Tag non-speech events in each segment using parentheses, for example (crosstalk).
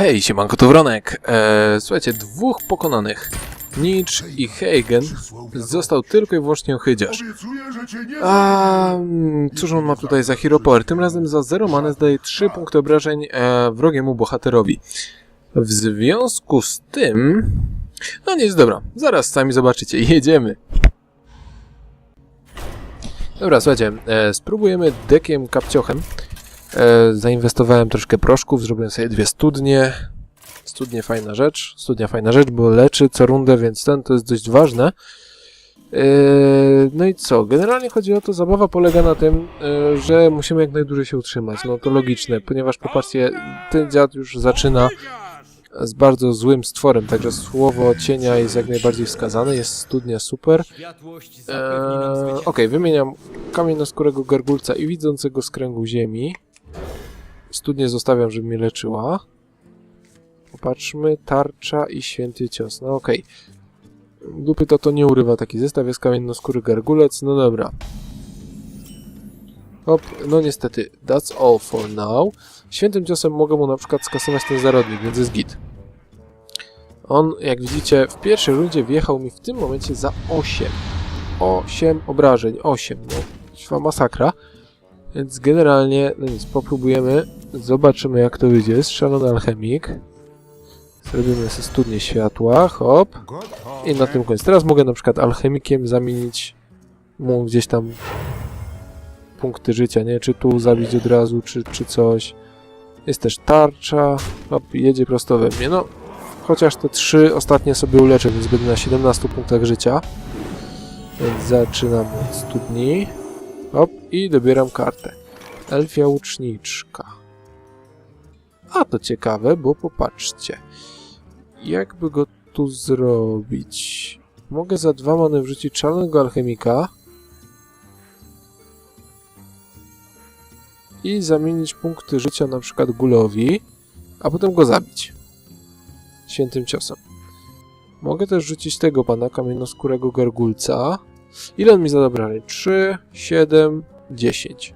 Hej, siemanko, to Wronek. Eee, słuchajcie, dwóch pokonanych. Nicz i Heigen został tylko i wyłącznie ochydziarz. A cóż on ma tutaj za hero power? Tym razem za 0 manę zdaje 3 punkty obrażeń e, wrogiemu bohaterowi. W związku z tym... No nic, dobra. Zaraz sami zobaczycie. (laughs) Jedziemy. Dobra, słuchajcie, e, spróbujemy dekiem kapciochem. E, zainwestowałem troszkę proszków, zrobiłem sobie dwie studnie. Studnie fajna rzecz, studnia fajna rzecz, bo leczy co rundę, więc ten to jest dość ważne. E, no i co? Generalnie chodzi o to, zabawa polega na tym, e, że musimy jak najdłużej się utrzymać. No to logiczne, ponieważ popatrzcie, ten dziad już zaczyna z bardzo złym stworem, także słowo cienia jest jak najbardziej wskazane, jest studnia super. Eee. Okej, wymieniam kamiennoskórego gargulca i widzącego z kręgu ziemi. Studnię zostawiam, żeby mnie leczyła. Popatrzmy, tarcza i święty cios. No okej. Dupy to to nie urywa taki zestaw, jest kamiennoskóry gargulec, no dobra. Hop, no niestety, that's all for now. Świętym ciosem mogę mu na przykład skasować ten zarodnik, więc jest git. On, jak widzicie, w pierwszej rundzie wjechał mi w tym momencie za 8. 8 obrażeń, 8, no, masakra. Więc generalnie, no nic, popróbujemy, zobaczymy jak to wyjdzie. Szalony alchemik. Zrobimy sobie studnię światła, hop. I na tym koniec. Teraz mogę na przykład alchemikiem zamienić mu gdzieś tam punkty życia, nie? Czy tu zabić od razu, czy, czy coś. Jest też tarcza. Hop, jedzie prosto we mnie. No, chociaż te trzy ostatnie sobie uleczę, więc będę na 17 punktach życia. Więc zaczynam od studni. Hop, i dobieram kartę. Elfia łuczniczka. A to ciekawe, bo popatrzcie. Jakby go tu zrobić? Mogę za dwa many wrzucić czarnego alchemika i zamienić punkty życia na przykład gulowi, a potem go zabić. Świętym ciosem. Mogę też rzucić tego pana kamiennoskórego gargulca. Ile on mi zada obrażeń? 3, 7, 10.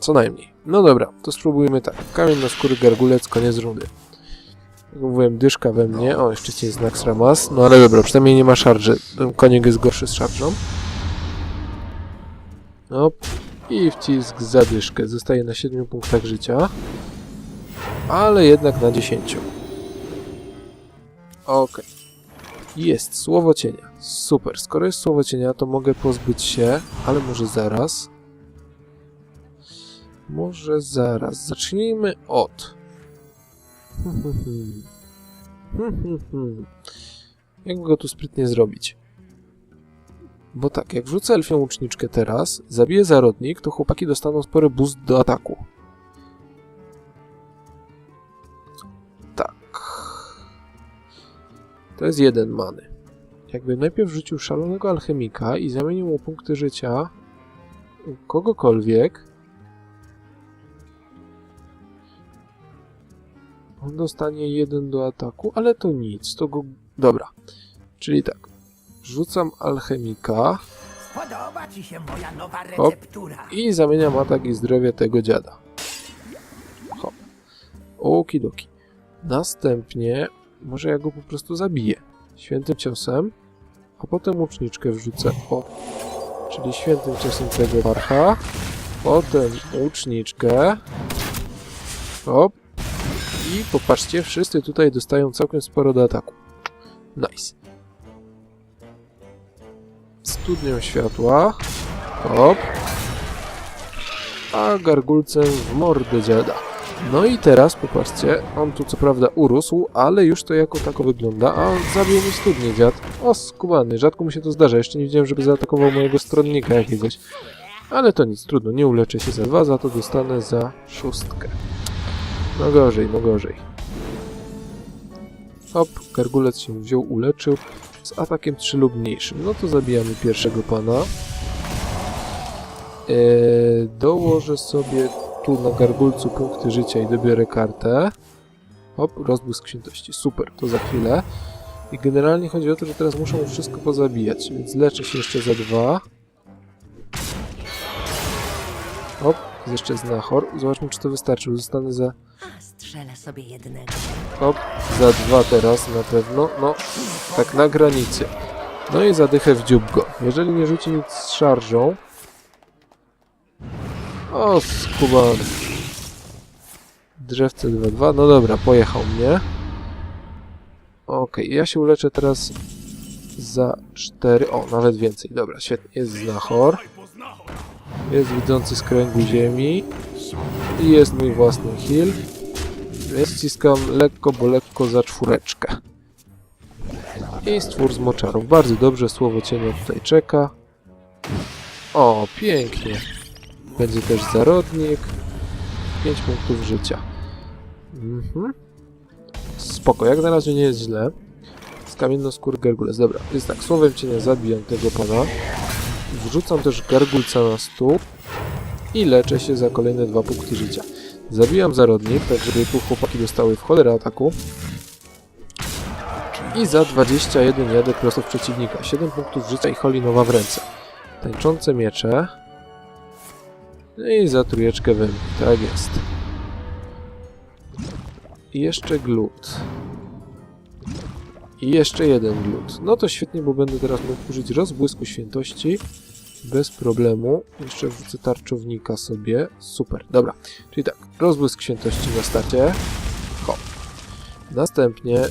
Co najmniej. No dobra, to spróbujmy tak. Kamiennoskóry gargulec, koniec rundy. Jak mówiłem, dyszka we mnie. O, jeszcze jest znak Sramas. No ale dobra, przynajmniej nie ma szarży. Ten koniek jest gorszy z szarżą. No i wcisk za dyszkę. Zostaje na 7 punktach życia. Ale jednak na 10. Okej. Jest słowo cienia. Super. Skoro jest słowo cienia, to mogę pozbyć się, ale może zaraz. Może zaraz. Zacznijmy od. (laughs) Jak go tu sprytnie zrobić? Bo tak, jak wrzucę elfią łuczniczkę teraz, zabiję zarodnik, to chłopaki dostaną spory boost do ataku. Tak. To jest jeden many. Jakby najpierw rzucił szalonego alchemika i zamienił mu punkty życia kogokolwiek, on dostanie jeden do ataku, ale to nic, to go... Dobra. Czyli tak. Rzucam alchemika Podoba ci się moja nowa Hop. receptura. i zamieniam atak i zdrowie tego dziada. Hop. Okidoki. Następnie może ja go po prostu zabiję. Świętym ciosem, a potem łuczniczkę wrzucę. O. Czyli świętym ciosem tego parcha. Potem łuczniczkę. Hop. I popatrzcie, wszyscy tutaj dostają całkiem sporo do ataku. Nice. Studnią światła. Hop. A gargulcem w mordę dziada. No i teraz popatrzcie, on tu co prawda urósł, ale już to jako tako wygląda, a on zabił mi studnię dziad. O, skubany, rzadko mu się to zdarza, jeszcze nie widziałem, żeby zaatakował mojego stronnika jakiegoś. Ale to nic, trudno, nie uleczę się za dwa, za to dostanę za szóstkę. No gorzej, no gorzej. Hop, gargulec się wziął, uleczył z atakiem 3 lub mniejszym. No to zabijamy pierwszego pana. Eee, dołożę sobie tu na gargulcu punkty życia i dobiorę kartę. Hop, rozbłysk świętości. Super, to za chwilę. I generalnie chodzi o to, że teraz muszę mu wszystko pozabijać, więc leczę się jeszcze za dwa. Hop, Jest jeszcze znachor. Zobaczmy, czy to wystarczy. Zostanę za... A, strzelę sobie jednego. Hop, za dwa teraz na pewno. No, tak na granicy. No i zadychę w dziób go. Jeżeli nie rzuci nic z szarżą... O, skubany. Drzewce 2-2. No dobra, pojechał mnie. Okej, ja się uleczę teraz za 4. O, nawet więcej. Dobra, świetnie. Jest znachor. Jest widzący z kręgu ziemi. I jest mój własny heal. Więc ściskam lekko, bo lekko za czwóreczkę. I stwór z moczarów. Bardzo dobrze, słowo cienia tutaj czeka. O, pięknie. Będzie też zarodnik. 5 punktów życia. Mhm. Spoko, jak na razie nie jest źle. Z kamiennoskór Gargules. Dobra, jest tak, słowem cienia zabijam tego pana. Wrzucam też gargulca na stół. I leczę się za kolejne dwa punkty życia. Zabijam zarodnik, tak żeby tu chłopaki dostały w cholerę ataku. I za 21 jadę prosto w przeciwnika. 7 punktów życia i holinowa w ręce. Tańczące miecze. No I za trójeczkę mnie. Tak jest. I jeszcze glut. I jeszcze jeden glut. No to świetnie, bo będę teraz mógł użyć rozbłysku świętości. Bez problemu. Jeszcze wrzucę tarczownika sobie. Super, dobra. Czyli tak, rozbłysk świętości na starcie. Hop. Następnie...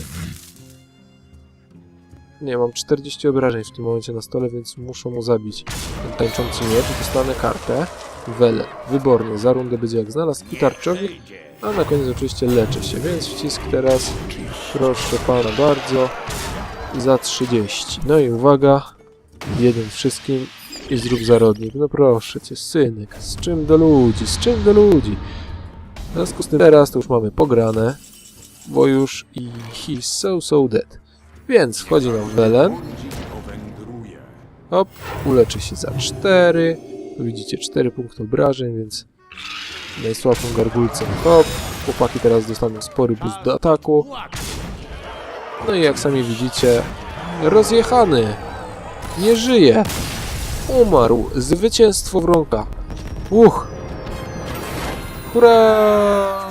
Nie, mam 40 obrażeń w tym momencie na stole, więc muszę mu zabić ten tańczący miecz. Dostanę kartę. Wele. Wyborny. Za rundę będzie jak znalazł. I tarczownik. A na koniec oczywiście leczę się, więc wcisk teraz. Proszę pana bardzo. Za 30. No i uwaga. Jeden wszystkim i zrób zarodnik. No proszę cię, synek, z czym do ludzi, z czym do ludzi? W związku z tym teraz to już mamy pograne, bo już i he's so so dead. Więc wchodzi nam Welen. Hop, uleczy się za 4. Tu widzicie 4 punkty obrażeń, więc najsłabszym gargulcem hop. Chłopaki teraz dostaną spory boost do ataku. No i jak sami widzicie, rozjechany. Nie żyje. Umarł. Zwycięstwo wronka. Uch. Hurra!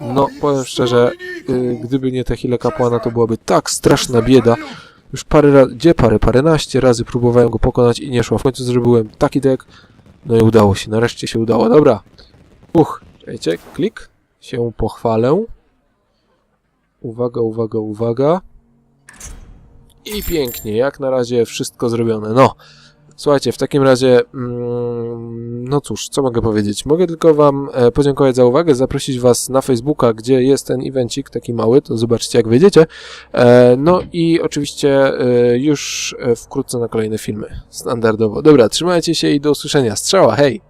No, powiem szczerze, y, gdyby nie te chwile kapłana, to byłaby tak straszna bieda. Już parę razy, gdzie parę, paręnaście razy próbowałem go pokonać i nie szło. W końcu zrobiłem taki deck, no i udało się, nareszcie się udało. Dobra. Uch, czekajcie, klik, się pochwalę. Uwaga, uwaga, uwaga. I pięknie, jak na razie wszystko zrobione. No, słuchajcie, w takim razie, mm, no cóż, co mogę powiedzieć? Mogę tylko Wam e, podziękować za uwagę, zaprosić Was na Facebooka, gdzie jest ten evencik taki mały, to zobaczycie jak wyjdziecie. E, no i oczywiście e, już e, wkrótce na kolejne filmy, standardowo. Dobra, trzymajcie się i do usłyszenia. Strzała, hej!